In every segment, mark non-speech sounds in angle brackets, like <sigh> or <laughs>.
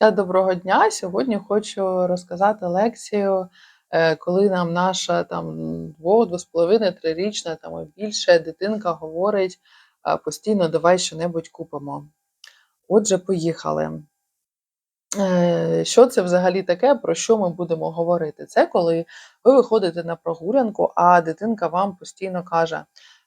Доброго дня. Сьогодні хочу розказати лекцію, е, коли нам наша там 2, 2,5, 3-річна там і більше дитинка говорить постійно давай що-небудь купимо. Отже, поїхали. Е, Що це взагалі таке, про що ми будемо говорити? Це коли ви виходите на прогулянку, а дитинка вам постійно каже: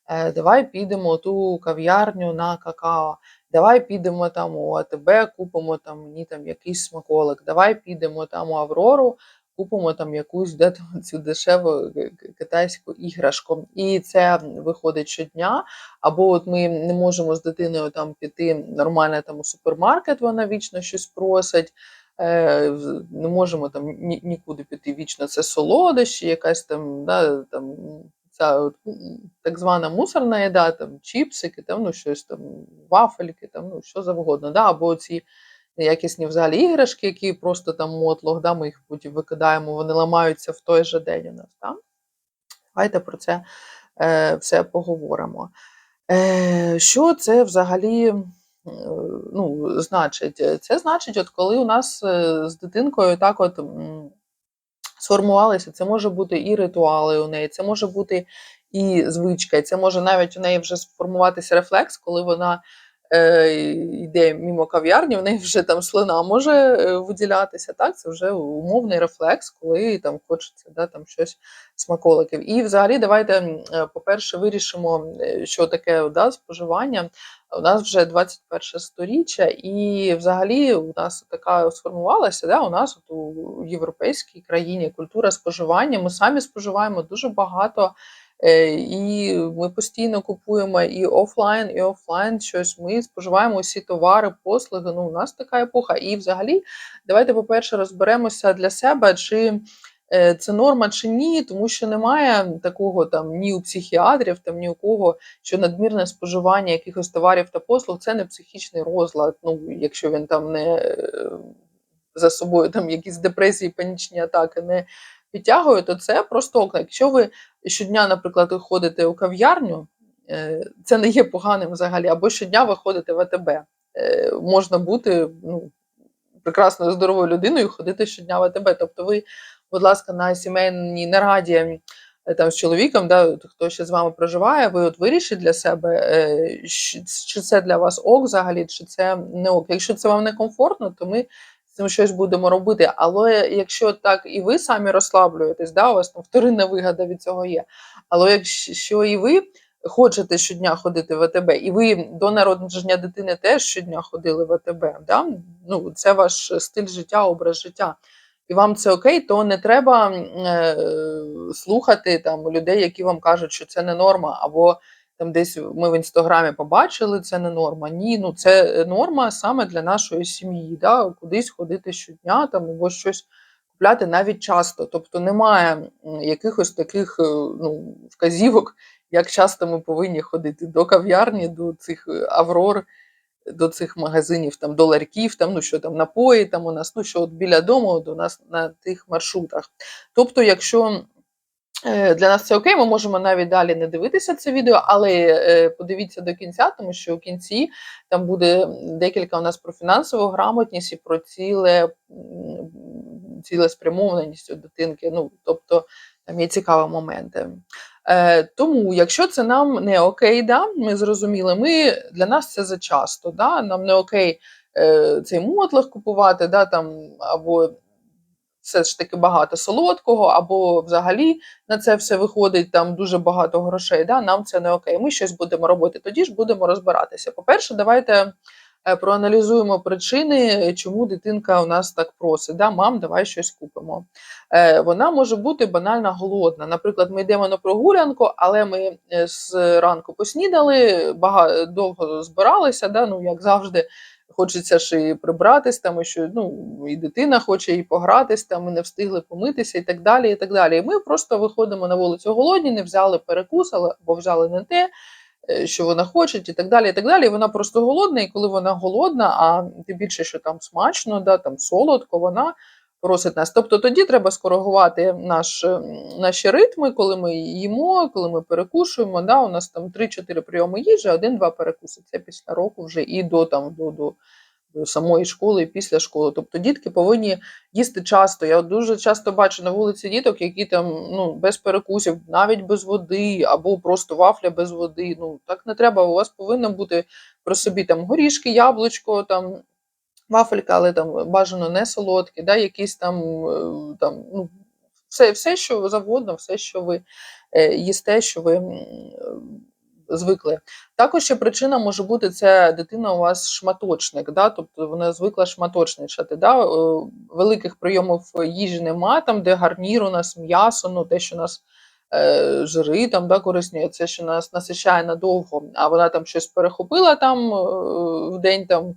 «Е, Давай підемо ту кав'ярню на какао, давай підемо там у АТБ, купимо там мені там якийсь смаколик, давай підемо там у Аврору, купимо там якусь де там <laughs> цю дешеву к- китайську іграшку. І це виходить щодня. Або от ми не можемо з дитиною там піти нормально там у супермаркет, вона вічно щось просить. Е, не можемо там ні, нікуди піти вічно. Це солодощі, якась там, да, там ця так звана мусорна їда, там чіпсики, там ну щось там, вафельки, там ну що завгодно. Да, або ці неякісні взагалі іграшки, які просто там мотлох, да, ми їх потім викидаємо, вони ламаються в той же день у нас. Да? Давайте про це е, все поговоримо. Е, Що це взагалі е, ну, значить? Це значить, от коли у нас е, з дитинкою так от сформувалися, це може бути і ритуали у неї, це може бути і звичка, це може навіть у неї вже сформуватися рефлекс, коли вона йде мімо кав'ярні, в неї вже там слина може е, виділятися. Так, це вже умовний рефлекс, коли там хочеться да, там щось смаколиків. І взагалі, давайте, е, по-перше, вирішимо, е, що таке да, споживання. У нас вже 21 сторіччя, і взагалі у нас така сформувалася. Да, у нас от у європейській країні культура споживання. Ми самі споживаємо дуже багато. Е, І ми постійно купуємо і офлайн, і офлайн щось. Ми споживаємо усі товари, послуги. Ну, у нас така епоха. І взагалі, давайте, по-перше, розберемося для себе, чи е, це норма чи ні, тому що немає такого там ні у психіатрів, там ні у кого, що надмірне споживання якихось товарів та послуг це не психічний розлад. Ну, якщо він там не е, за собою там якісь депресії, панічні атаки не підтягує, то це просто. Якщо ви щодня, наприклад, ходите у кав'ярню, е, це не є поганим взагалі, або щодня ви ходите в АТБ. Е, Можна бути ну, прекрасною здоровою людиною, і ходити щодня в АТБ. Тобто, ви, будь ласка, на сімейній нараді е, там з чоловіком, да, хто ще з вами проживає, ви от вирішіть для себе, чи це для вас ок взагалі, чи це не ок. Якщо це вам не комфортно, то ми цим щось будемо робити. Але якщо так і ви самі розслаблюєтесь, да, у вас там вторинна вигода від цього є. Але якщо і ви хочете щодня ходити в АТБ, і ви до народження дитини теж щодня ходили в АТБ, да? ну, це ваш стиль життя, образ життя. І вам це окей, то не треба е, слухати там людей, які вам кажуть, що це не норма, або там десь ми в інстаграмі побачили, це не норма. Ні, ну це норма саме для нашої сім'ї, да? кудись ходити щодня там або щось купляти навіть часто. Тобто немає якихось таких е, ну, вказівок, як часто ми повинні ходити до кав'ярні, до цих е, аврор, до цих магазинів, там, до ларьків, там, ну що там напої, там у нас, ну що от біля дому, у нас на тих маршрутах. Тобто, якщо Е, Для нас це окей, ми можемо навіть далі не дивитися це відео, але е, подивіться до кінця, тому що в кінці там буде декілька у нас про фінансову грамотність і про ціле, цілеспрямованість у дитинки. Ну, тобто там є цікаві моменти. Е, тому, якщо це нам не окей, да, ми зрозуміли, ми для нас це зачасто. Да, нам не окей е, цей мотлах купувати, да, там, або все ж таки багато солодкого, або взагалі на це все виходить там дуже багато грошей. Да? Нам це не окей. Ми щось будемо робити. Тоді ж будемо розбиратися. По-перше, давайте е, проаналізуємо причини, чому дитинка у нас так просить. Да? Мам, давай щось купимо. Е, Вона може бути банально голодна. Наприклад, ми йдемо на прогулянку, але ми е, з ранку поснідали, багато довго збиралися, да? ну як завжди. Хочеться ж і прибратись, там, і що ну, і дитина хоче і погратись, там, і не встигли помитися, і так далі. І так далі. І ми просто виходимо на вулицю голодні, не взяли перекус, або взяли не те, е, що вона хоче, і так далі. І так далі. Вона просто голодна, і коли вона голодна, а тим більше, що там смачно, да, там солодко, вона просить нас. Тобто тоді треба скоригувати наш, наші ритми, коли ми їмо, коли ми перекушуємо. Да, у нас там 3-4 прийоми їжі, один-два перекуси. Це після року вже і до там до, до самої школи і після школи. Тобто дітки повинні їсти часто. Я дуже часто бачу на вулиці діток, які там ну, без перекусів, навіть без води, або просто вафля без води. Ну так не треба. У вас повинно бути при собі там горішки, яблучко, там вафелька, але там бажано не солодкі, да, якісь там, е, там ну, все, все, що завгодно, все, що ви е, їсте, що ви е, звикли. Також ще причина може бути це дитина у вас шматочник, да? тобто вона звикла шматочничати. Да? Великих прийомів їжі нема, там, де гарнір у нас м'ясо, ну, те, що нас е, жири там, да, корисні, це, що нас насичає надовго, а вона там щось перехопила там в день там.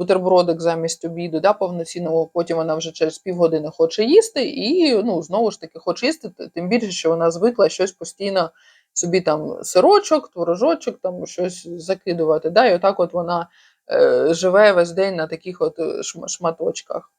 Бутербродик замість обіду, да, повноцінного, потім вона вже через півгодини хоче їсти, і ну, знову ж таки хоче їсти, тим більше, що вона звикла щось постійно собі там сирочок, творожочок, там щось закидувати. Да, і отак от вона е, живе весь день на таких от е, шматочках.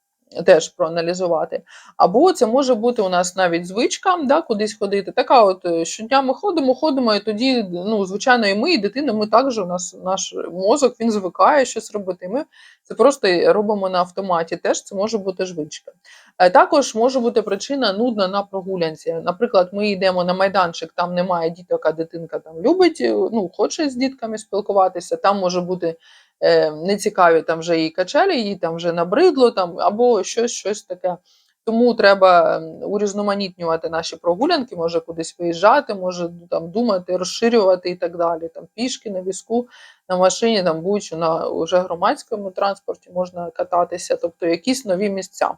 Теж проаналізувати. Або це може бути у нас навіть звичка, да, кудись ходити. Така от е, щодня ми ходимо, ходимо, і тоді, ну, звичайно, і ми, і дитина, ми також у нас наш мозок він звикає щось робити. Ми це просто робимо на автоматі. Теж це може бути звичка. Е, Також може бути причина нудна на прогулянці. Наприклад, ми йдемо на майданчик, там немає діток, а дитинка там любить, е, ну, хоче з дітками спілкуватися. Там може бути е, нецікаві там вже її качелі, їй там вже набридло, там, або щось, щось таке. Тому треба урізноманітнювати наші прогулянки, може кудись виїжджати, може ну, там думати, розширювати і так далі. Там пішки на візку, на машині, там будь-що на уже громадському транспорті можна кататися, тобто якісь нові місця.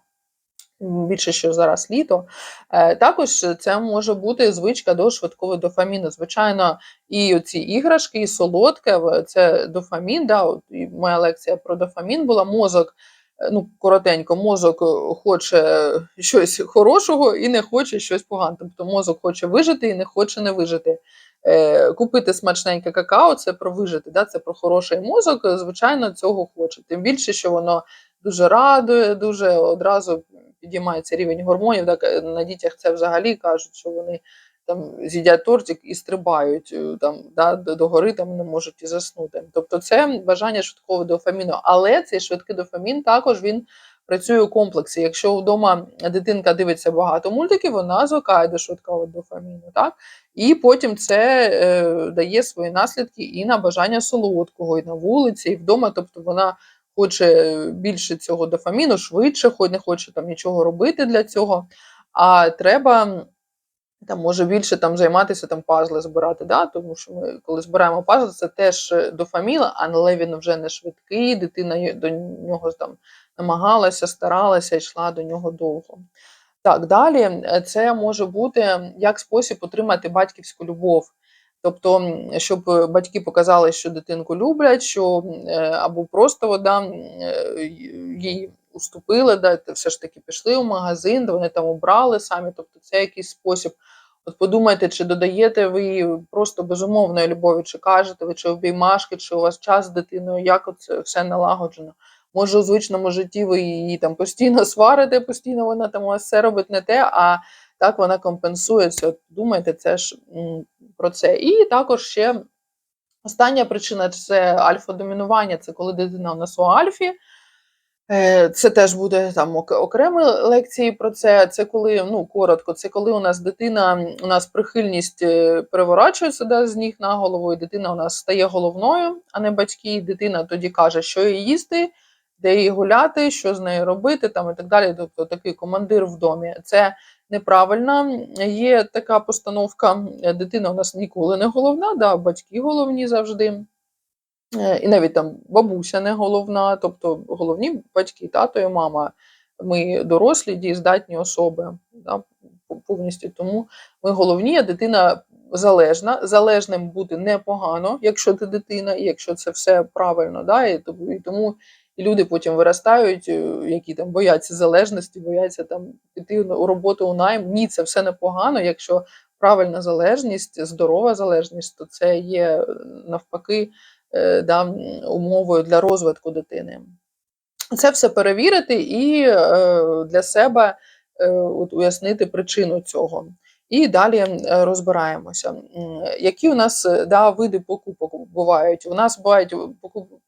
Більше що зараз літо. Е, Також це може бути звичка до швидкого дофаміну. Звичайно, і ці іграшки, і солодке це дофамін. Да, моя лекція про дофамін була. Мозок, е, ну коротенько, мозок е, хоче щось хорошого і не хоче щось погане. Тобто мозок хоче вижити і не хоче не вижити. Е, Купити смачненьке какао це про вижити, да, це про хороший мозок. Звичайно, цього хоче. Тим більше, що воно дуже радує, дуже одразу підіймається рівень гормонів. Так, е, на дітях це взагалі кажуть, що вони там з'їдять тортик і стрибають е, там, да, до, там не можуть і заснути. Тобто це бажання швидкого дофаміну. Але цей швидкий дофамін також він працює у комплексі. Якщо вдома дитинка дивиться багато мультиків, вона звикає до швидкого дофаміну. Так? І потім це е, дає свої наслідки і на бажання солодкого, і на вулиці, і вдома. Тобто вона хоче більше цього дофаміну, швидше, хоч не хоче там нічого робити для цього. А треба там може більше там займатися там пазли збирати, да? тому що ми коли збираємо пазли, це теж е, дофамін, але він вже не швидкий, дитина до нього там намагалася, старалася, йшла до нього довго. Так, далі е, це може бути як спосіб отримати батьківську любов. Тобто, щоб е, батьки показали, що дитинку люблять, що е, або просто вода е, їй уступили, да, все ж таки пішли в магазин, вони там обрали самі. Тобто, це якийсь спосіб. От подумайте, чи додаєте ви просто безумовної любові, чи кажете ви, чи обіймашки, чи у вас час з дитиною, як це все налагоджено. Може, у звичному житті ви її там постійно сварите, постійно вона там у вас все робить не те, а так вона компенсує це. От думайте, це ж про це. І також ще остання причина це альфа-домінування. Це коли дитина у нас у альфі. Е, Це теж буде там окремі лекції про це. Це коли, ну коротко, це коли у нас дитина, у нас прихильність е, переворачується да, з ніг на голову, і дитина у нас стає головною, а не батьки. І дитина тоді каже, що їй їсти, де їй гуляти, що з нею робити, там і так далі. Тобто такий командир в домі. Це неправильно. Є така постановка: е, дитина у нас ніколи не головна, да, батьки головні завжди. Е, І навіть там бабуся не головна, тобто головні батьки, тато і мама. Ми дорослі, дієздатні особи да, повністю. Тому ми головні, а дитина залежна. Залежним бути непогано, якщо ти дитина, і якщо це все правильно. Да, і тому, і люди потім виростають, е, які там бояться залежності, бояться там піти у роботу у найм. Ні, це все непогано. Якщо правильна залежність, здорова залежність, то це є е, навпаки е, да, умовою для розвитку дитини. Це все перевірити і для себе от, уяснити причину цього. І далі розбираємося. Які у нас е, да, види покупок бувають? У нас бувають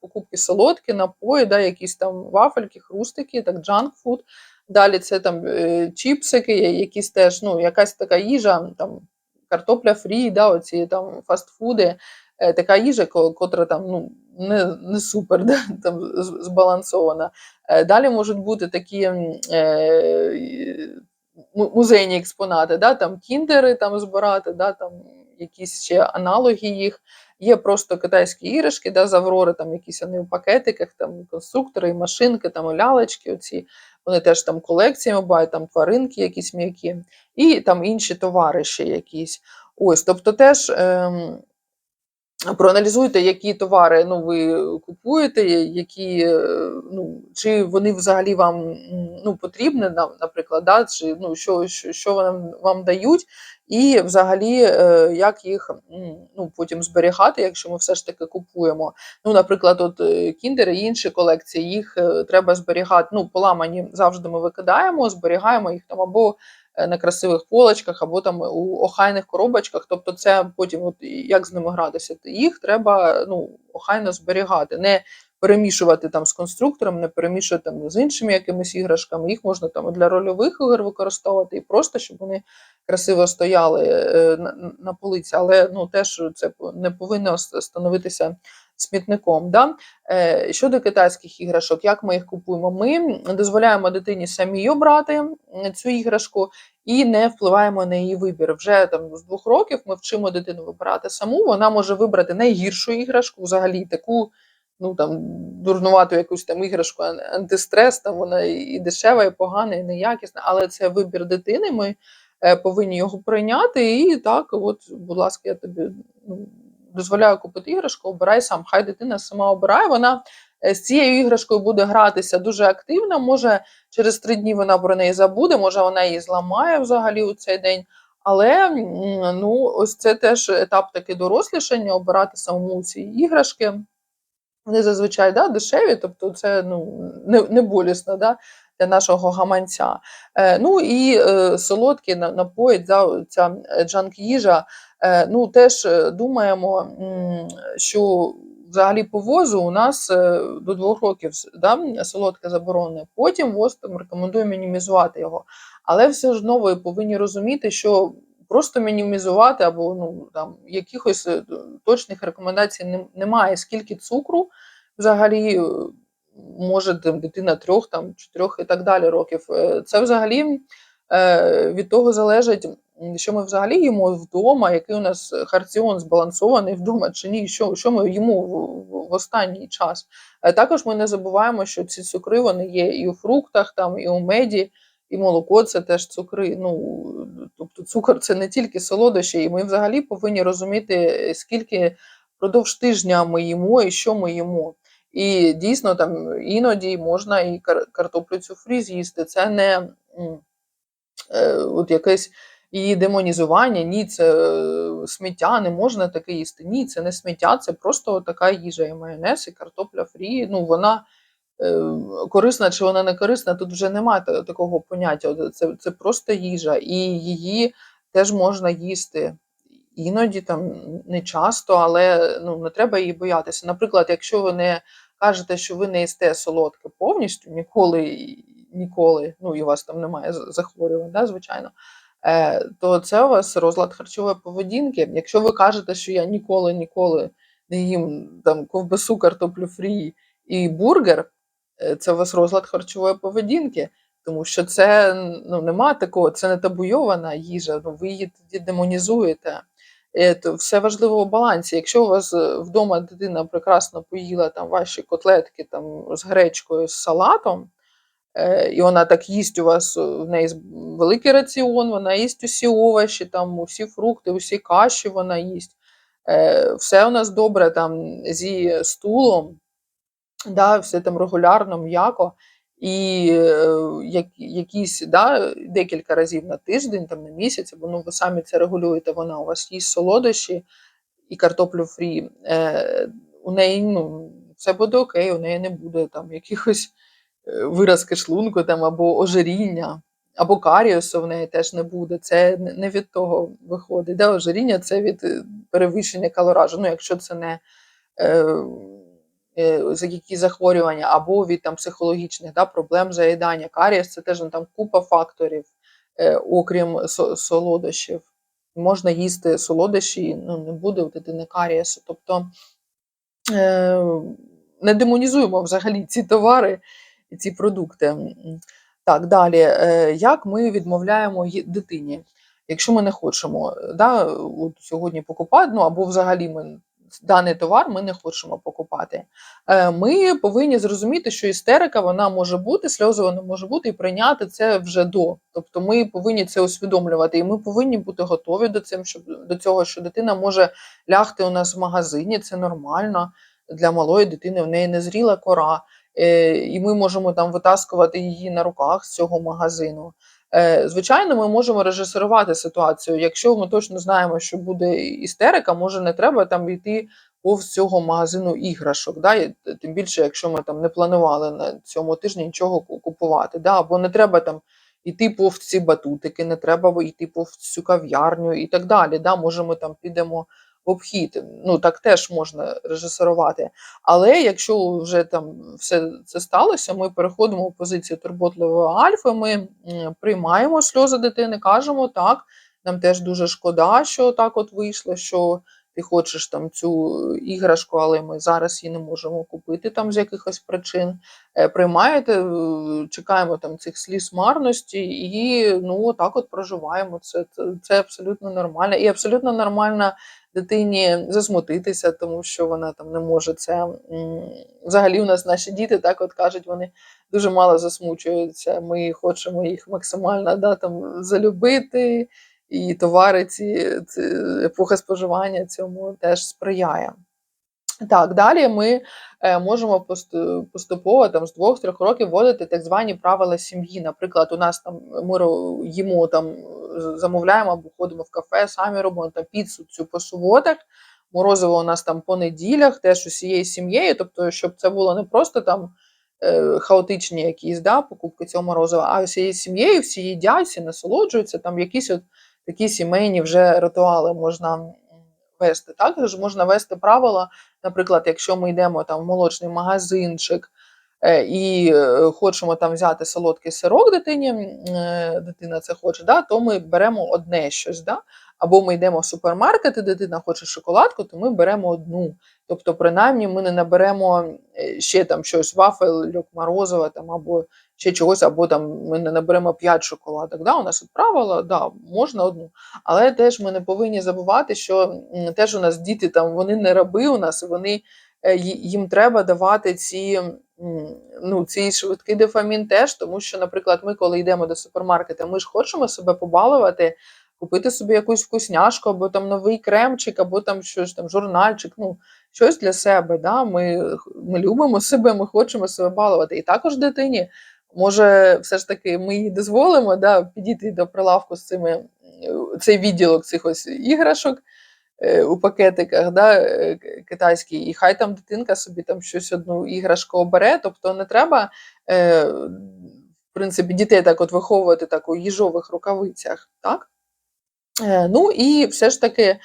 покупки солодкі, напої, да, якісь там вафельки, хрустики, так джанк-фуд. Далі це там е, чіпсики, якісь теж, ну, якась така їжа, там картопля фрі, да, оці там фастфуди, е, така їжа, котра там ну, не, не супер да, <laughs> там, збалансована. Далі можуть бути такі е, музейні експонати, да, там кіндери там збирати, да, там якісь ще аналоги їх. Є просто китайські іграшки, да, з там якісь вони в пакетиках, там конструктори, машинки, там лялечки, оці, вони теж там колекціями бувають, там тваринки якісь м'які, і там інші товари ще якісь. Ось, тобто теж ем, проаналізуйте, які товари ну, ви купуєте, які, е, ну, чи вони взагалі вам ну, потрібні, на- наприклад, да, чи ну, що, що, що вони вам дають, і взагалі е, як їх ну, потім зберігати, якщо ми все ж таки купуємо. Ну, наприклад, от е, кіндери і інші колекції, їх е, треба зберігати. Ну, поламані завжди ми викидаємо, зберігаємо їх там або на красивих полочках, або там у охайних коробочках. Тобто, це потім, от як з ними гратися, їх треба ну, охайно зберігати. Не перемішувати там з конструктором, не перемішувати там з іншими якимись іграшками. Їх можна там для рольових ігор використовувати, і просто щоб вони красиво стояли е, на, на полиці, але ну теж це не повинно становитися смітником. Да? Е, Щодо китайських іграшок, як ми їх купуємо? Ми дозволяємо дитині самій обрати цю іграшку і не впливаємо на її вибір. Вже там з двох років ми вчимо дитину вибирати саму. Вона може вибрати найгіршу іграшку, взагалі таку. Ну там дурнувату якусь там іграшку, антистрес, там вона і дешева, і погана, і неякісна, але це вибір дитини. Ми е, повинні його прийняти. І так, от, будь ласка, я тобі ну, дозволяю купити іграшку, обирай сам. Хай дитина сама обирає. Вона е, з цією іграшкою буде гратися дуже активно. Може, через три дні вона про неї забуде, може вона її зламає взагалі у цей день. Але ну, ось це теж етап такий дорослішання, обирати самому ці іграшки. Вони зазвичай да, дешеві, тобто це ну, не, не болісно да, для нашого гаманця. Е, ну і е, солодкі на- напої, да, ця джанк-їжа. Е, ну, теж е, думаємо, що взагалі по возу у нас е, до двох років да, солодке заборонене. Потім ВОЗ рекомендує мінімізувати його. Але все ж знову повинні розуміти, що просто мінімізувати або ну, там, якихось е, точних рекомендацій немає, скільки цукру взагалі е, може дитина трьох, там, чотирьох і так далі років. Е, Це взагалі від того залежить, що ми взагалі їмо вдома, який у нас харціон збалансований вдома чи ні, що, що ми їмо в, в, останній час. Також ми не забуваємо, що ці цукри вони є і у фруктах, там, і у меді, і молоко це теж цукри. Ну, цукор це не тільки солодощі, і ми взагалі повинні розуміти, скільки впродовж тижня ми їмо і що ми їмо. І дійсно там іноді можна і картоплю цю фрі з'їсти. Це не е, от якесь її демонізування, ні, це е, сміття, не можна таке їсти. Ні, це не сміття, це просто така їжа. І майонез, і картопля фрі. Ну, вона е, корисна чи вона не корисна, тут вже немає такого поняття. Це, це просто їжа, і її теж можна їсти. Іноді там не часто, але ну, не треба її боятися. Наприклад, якщо ви не кажете, що ви не їсте солодке повністю, ніколи, ніколи, ну і у вас там немає захворювань, да, звичайно, е, то це у вас розлад харчової поведінки. Якщо ви кажете, що я ніколи, ніколи не їм там ковбасу, картоплю фрі і бургер, е, це у вас розлад харчової поведінки. Тому що це ну, нема такого, це не табуйована їжа, ну, ви її тоді демонізуєте. Е, то все важливо в балансі. Якщо у вас е, вдома дитина прекрасно поїла там ваші котлетки там, з гречкою, з салатом, е, і вона так їсть у вас, е, в неї великий раціон, вона їсть усі овочі, там, усі фрукти, усі каші вона їсть. Е, Все у нас добре там зі стулом, да, все там регулярно, м'яко. І е, як, якісь да, декілька разів на тиждень, там, на місяць, або ну, ви самі це регулюєте, вона у вас їсть солодощі і картоплю фрі. Е, у неї ну, все буде окей, у неї не буде там якихось е, виразки шлунку там, або ожиріння. або каріусу в неї теж не буде. Це не від того виходить. Да? Ожиріння це від е, перевищення калоражу. Ну, якщо це не е, які захворювання, або від там психологічних да, проблем заїдання. Карієс це теж ну, там купа факторів, е, окрім солодощів. Можна їсти солодощі, ну не буде у дитини карієсу. Тобто е, не демонізуємо взагалі ці товари і ці продукти. Так, далі, е, як ми відмовляємо дитині, якщо ми не хочемо е, да, от сьогодні покупати, ну або взагалі ми даний товар ми не хочемо покупати. Е, Ми повинні зрозуміти, що істерика вона може бути, сльози вона може бути, і прийняти це вже до. Тобто ми повинні це усвідомлювати, і ми повинні бути готові до цим, щоб до цього, що дитина може лягти у нас в магазині, це нормально для малої дитини, в неї незріла кора, е, і ми можемо там витаскувати її на руках з цього магазину. Е, Звичайно, ми можемо режисерувати ситуацію. Якщо ми точно знаємо, що буде істерика, може не треба там йти повз цього магазину іграшок. Да? Тим більше, якщо ми там не планували на цьому тижні нічого купувати. Да? Або не треба там йти повз ці батутики, не треба йти повз цю кав'ярню і так далі. Да? Може, ми там підемо в обхід. Ну так теж можна режисерувати. Але якщо вже там все це сталося, ми переходимо в позицію турботливої альфи, ми приймаємо сльози дитини, кажемо так, нам теж дуже шкода, що так от вийшло, що ти хочеш там цю іграшку, але ми зараз її не можемо купити там з якихось причин. Е, Приймаєте, е, чекаємо там цих сліз марності і ну так от проживаємо. Це, це абсолютно нормально. І абсолютно нормально дитині засмутитися, тому що вона там не може це. Взагалі, у нас наші діти так от кажуть, вони дуже мало засмучуються. Ми хочемо їх максимально да, там, залюбити, і товари ці, ці епоха споживання цьому теж сприяє. Так, далі ми е, можемо поступово там з 2-3 років вводити так звані правила сім'ї. Наприклад, у нас там ми їмо там, замовляємо або ходимо в кафе, самі робимо там піцу цю по суботах. Морозиво у нас там по неділях, теж усією сім'єю. Тобто, щоб це було не просто там е, хаотичні якісь да, покупки цього морозива, а всією сім'єю, всі їдять, всі насолоджуються, там якісь от такі сімейні вже ритуали можна вести. Також можна вести правила, наприклад, якщо ми йдемо там в молочний магазинчик е, і е, хочемо там взяти солодкий сирок дитині, е, дитина це хоче, да, то ми беремо одне щось. Да? Або ми йдемо в супермаркет, і дитина хоче шоколадку, то ми беремо одну. Тобто, принаймні, ми не наберемо ще там щось вафельок, морозива там, або ще чогось, або там ми не наберемо 5 шоколадок. Да? У нас от да, можна одну. Але теж ми не повинні забувати, що теж у нас діти там вони не раби у нас, вони е, їм треба давати ці. Ну, цей швидкий дофамін теж, тому що, наприклад, ми, коли йдемо до супермаркету, ми ж хочемо себе побалувати, купити собі якусь вкусняшку, або там новий кремчик, або там щось там журнальчик, ну щось для себе. Да? Ми, ми любимо <laughs> себе, ми хочемо себе балувати. І також дитині може, все ж таки, ми їй дозволимо да, підійти до прилавку з цими цей відділок цих ось іграшок. е, У пакетиках да, е, китайський, і хай там дитинка собі там щось одну іграшку обере. Тобто не треба, е, в принципі, дітей так от виховувати так у їжових рукавицях. Так? Е, Ну і все ж таки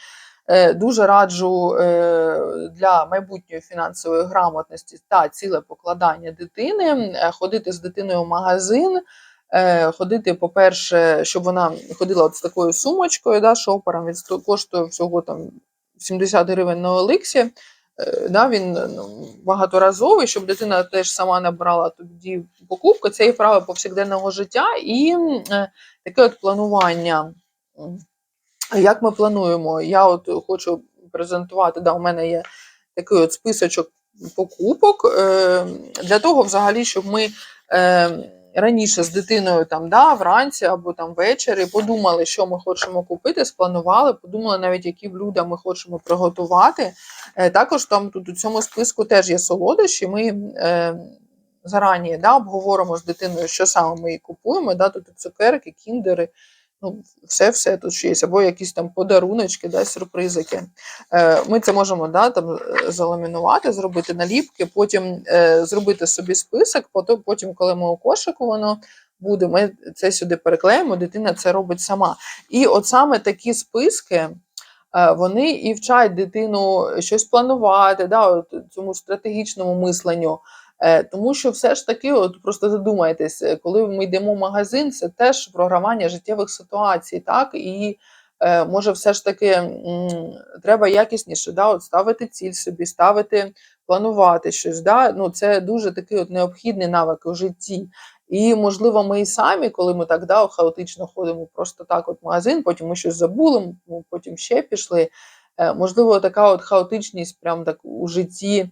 дуже раджу е, для майбутньої фінансової грамотності та ціле покладання дитини, е, ходити з дитиною в магазин, е, ходити, по-перше, щоб вона ходила от з такою сумочкою, да, шопером, він коштує всього там 70 гривень на Оликсі. Е, Да, він ну, багаторазовий, щоб дитина теж сама набрала тоді покупку. Це є право повсякденного життя і е, таке от планування. Як ми плануємо? Я от хочу презентувати, да, у мене є такий от списочок покупок е, для того, взагалі, щоб ми е, раніше з дитиною там, да, вранці або там ввечері подумали, що ми хочемо купити, спланували, подумали навіть, які блюда ми хочемо приготувати. Е, також там тут у цьому списку теж є солодощі. Ми зарані да, обговоримо з дитиною, що саме ми їй купуємо. Да, тут цукерки, кіндери. Ну, все, все тут ще є, або якісь там подаруночки, да, сюрпризики. Е, Ми це можемо да, там, е, заламінувати, зробити наліпки, потім е, зробити собі список, потім, потім, коли ми у кошику воно буде, ми це сюди переклеїмо, дитина це робить сама. І от саме такі списки. е, Вони і вчать дитину щось планувати, да, от цьому стратегічному мисленню. Е, Тому що все ж таки, от просто задумайтесь, е, коли ми йдемо в магазин, це теж програмування життєвих ситуацій, так і е, може, все ж таки треба якісніше да, от ставити ціль собі, ставити, планувати щось. Да? Ну, це дуже такий от необхідний навик у житті. І, можливо, ми і самі, коли ми так да, хаотично ходимо просто так, от в магазин, потім ми щось забули, потім ще пішли. Можливо, така от хаотичність прям так у житті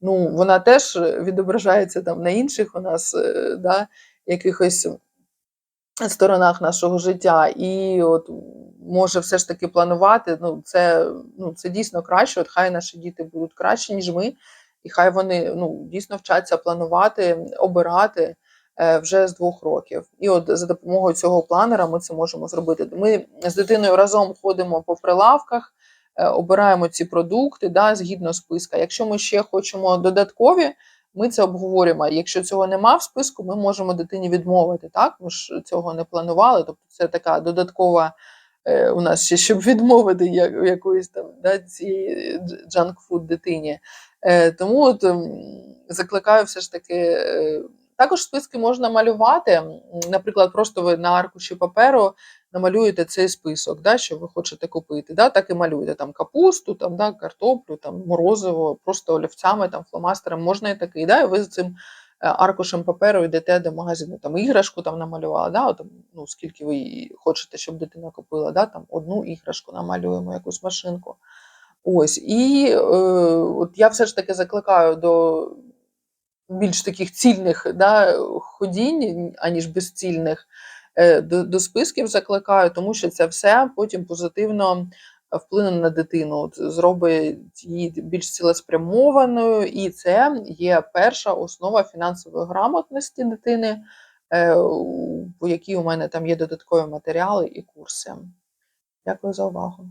ну, вона теж відображається там на інших у нас е, да, якихось сторонах нашого життя. І от може все ж таки планувати. Ну, це, ну, це дійсно краще. От хай наші діти будуть краще, ніж ми, і хай вони ну, дійсно вчаться планувати, обирати. е, Вже з двох років, і от за допомогою цього планера ми це можемо зробити. Ми з дитиною разом ходимо по прилавках, е, обираємо ці продукти да, згідно списка. Якщо ми ще хочемо додаткові, ми це обговорюємо. Якщо цього нема в списку, ми можемо дитині відмовити. Так, ми ж цього не планували. Тобто, це така додаткова е, у нас ще щоб відмовити як, якоїсь там да, цієї джанк-фуд дитині. Е, тому от, м, закликаю все ж таки. е, також списки можна малювати. Наприклад, просто ви на аркуші паперу намалюєте цей список, да, що ви хочете купити. Да, так і малюєте там капусту, там, да, картоплю, там, морозиво, просто олівцями, там, фломастером, можна і такий. Да, і ви з цим е, аркушем паперу йдете до магазину, там іграшку там намалювала, да, от, ну, скільки ви хочете, щоб дитина купила, да, там, одну іграшку намалюємо, якусь машинку. Ось, і е, от я все ж таки закликаю до більш таких цільних да, ходінь, аніж безцільних, до, до списків закликаю, тому що це все потім позитивно вплине на дитину, зробить її більш цілеспрямованою, і це є перша основа фінансової грамотності дитини, е, по якій у мене там є додаткові матеріали і курси. Дякую за увагу.